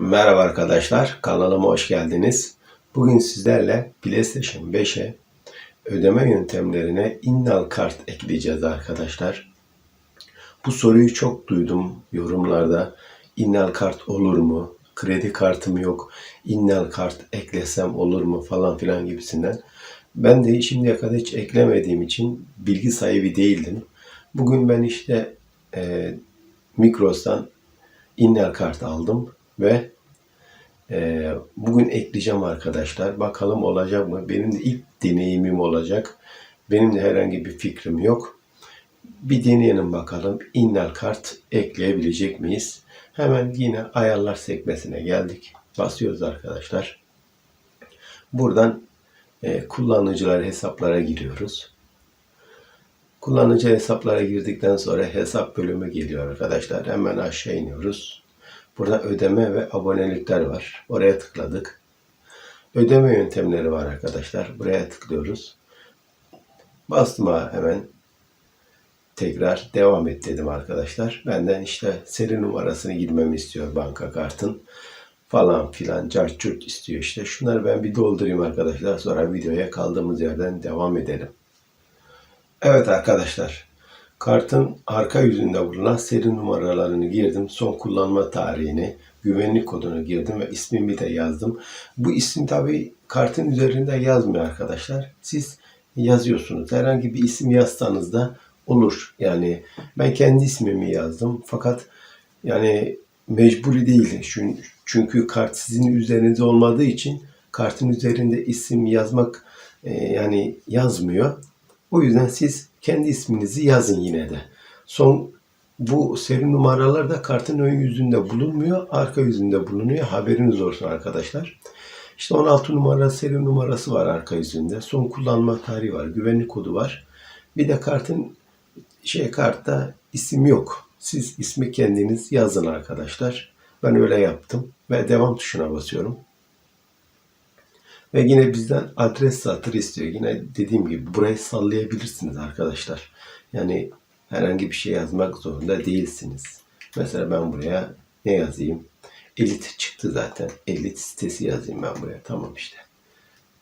Merhaba arkadaşlar, kanalıma hoş geldiniz. Bugün sizlerle PlayStation 5'e ödeme yöntemlerine innal kart ekleyeceğiz arkadaşlar. Bu soruyu çok duydum yorumlarda. Innal kart olur mu? Kredi kartım yok. Innal kart eklesem olur mu falan filan gibisinden. Ben de şimdiye kadar hiç eklemediğim için bilgi sahibi değildim. Bugün ben işte e, Mikros'tan innal kart aldım ve e, bugün ekleyeceğim arkadaşlar. Bakalım olacak mı? Benim de ilk deneyimim olacak. Benim de herhangi bir fikrim yok. Bir deneyelim bakalım. Innal kart ekleyebilecek miyiz? Hemen yine ayarlar sekmesine geldik. Basıyoruz arkadaşlar. Buradan e, kullanıcılar hesaplara giriyoruz. Kullanıcı hesaplara girdikten sonra hesap bölümü geliyor arkadaşlar. Hemen aşağı iniyoruz. Burada ödeme ve abonelikler var. Oraya tıkladık. Ödeme yöntemleri var arkadaşlar. Buraya tıklıyoruz. Bastım hemen tekrar devam et dedim arkadaşlar. Benden işte seri numarasını girmemi istiyor banka kartın falan filan carçurt istiyor işte. Şunları ben bir doldurayım arkadaşlar. Sonra videoya kaldığımız yerden devam edelim. Evet arkadaşlar. Kartın arka yüzünde bulunan seri numaralarını girdim. Son kullanma tarihini, güvenlik kodunu girdim ve ismimi de yazdım. Bu isim tabi kartın üzerinde yazmıyor arkadaşlar. Siz yazıyorsunuz. Herhangi bir isim yazsanız da olur. Yani ben kendi ismimi yazdım. Fakat yani mecburi değil. Çünkü, kart sizin üzerinizde olmadığı için kartın üzerinde isim yazmak e, yani yazmıyor. O yüzden siz kendi isminizi yazın yine de. Son bu seri numaralar da kartın ön yüzünde bulunmuyor, arka yüzünde bulunuyor. Haberiniz olsun arkadaşlar. İşte 16 numara seri numarası var arka yüzünde. Son kullanma tarihi var, güvenlik kodu var. Bir de kartın şey kartta isim yok. Siz ismi kendiniz yazın arkadaşlar. Ben öyle yaptım ve devam tuşuna basıyorum. Ve yine bizden adres satır istiyor. Yine dediğim gibi burayı sallayabilirsiniz arkadaşlar. Yani herhangi bir şey yazmak zorunda değilsiniz. Mesela ben buraya ne yazayım? Elit çıktı zaten. Elit sitesi yazayım ben buraya. Tamam işte.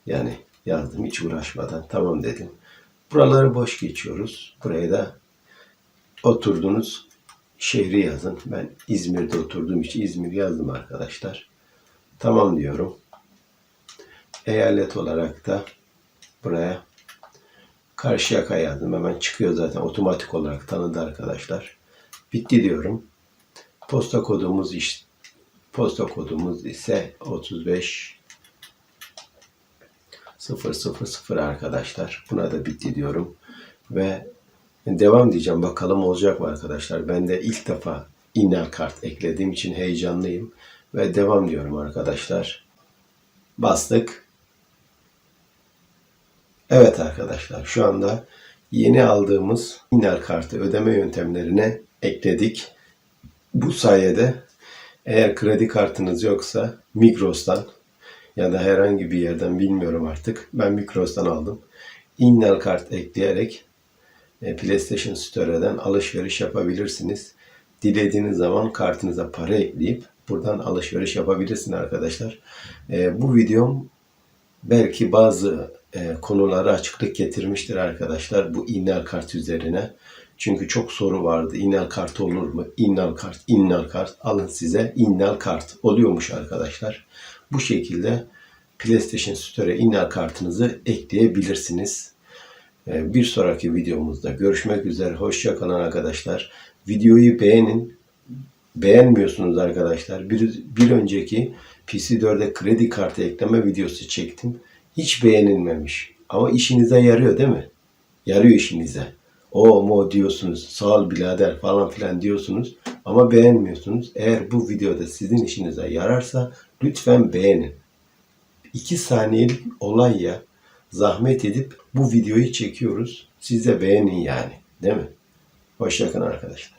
Yani yazdım hiç uğraşmadan. Tamam dedim. Buraları boş geçiyoruz. Buraya da oturduğunuz şehri yazın. Ben İzmir'de oturduğum için İzmir yazdım arkadaşlar. Tamam diyorum eyalet olarak da buraya Karşıyaka yazdım. Hemen çıkıyor zaten otomatik olarak tanıdı arkadaşlar. Bitti diyorum. Posta kodumuz iş posta kodumuz ise 35 000 arkadaşlar. Buna da bitti diyorum. Ve devam diyeceğim. Bakalım olacak mı arkadaşlar. Ben de ilk defa innal kart eklediğim için heyecanlıyım. Ve devam diyorum arkadaşlar. Bastık. Evet arkadaşlar şu anda yeni aldığımız innal kartı ödeme yöntemlerine ekledik. Bu sayede eğer kredi kartınız yoksa Migros'tan ya da herhangi bir yerden bilmiyorum artık. Ben Migros'tan aldım. Innal kart ekleyerek e, PlayStation Store'dan alışveriş yapabilirsiniz. Dilediğiniz zaman kartınıza para ekleyip buradan alışveriş yapabilirsiniz arkadaşlar. E, bu videom belki bazı e, konulara açıklık getirmiştir arkadaşlar bu innal kart üzerine. Çünkü çok soru vardı. İnnal kart olur mu? İnnal kart, innal kart. Alın size innal kart. Oluyormuş arkadaşlar. Bu şekilde PlayStation Store'e innal kartınızı ekleyebilirsiniz. E, bir sonraki videomuzda görüşmek üzere. Hoşçakalın arkadaşlar. Videoyu beğenin. Beğenmiyorsunuz arkadaşlar. Bir, bir önceki PC4'e kredi kartı ekleme videosu çektim. Hiç beğenilmemiş. Ama işinize yarıyor değil mi? Yarıyor işinize. O mo diyorsunuz, sağ ol birader falan filan diyorsunuz ama beğenmiyorsunuz. Eğer bu videoda sizin işinize yararsa lütfen beğenin. 2 saniyelik olay ya. Zahmet edip bu videoyu çekiyoruz. Siz de beğenin yani. Değil mi? Hoşçakalın arkadaşlar.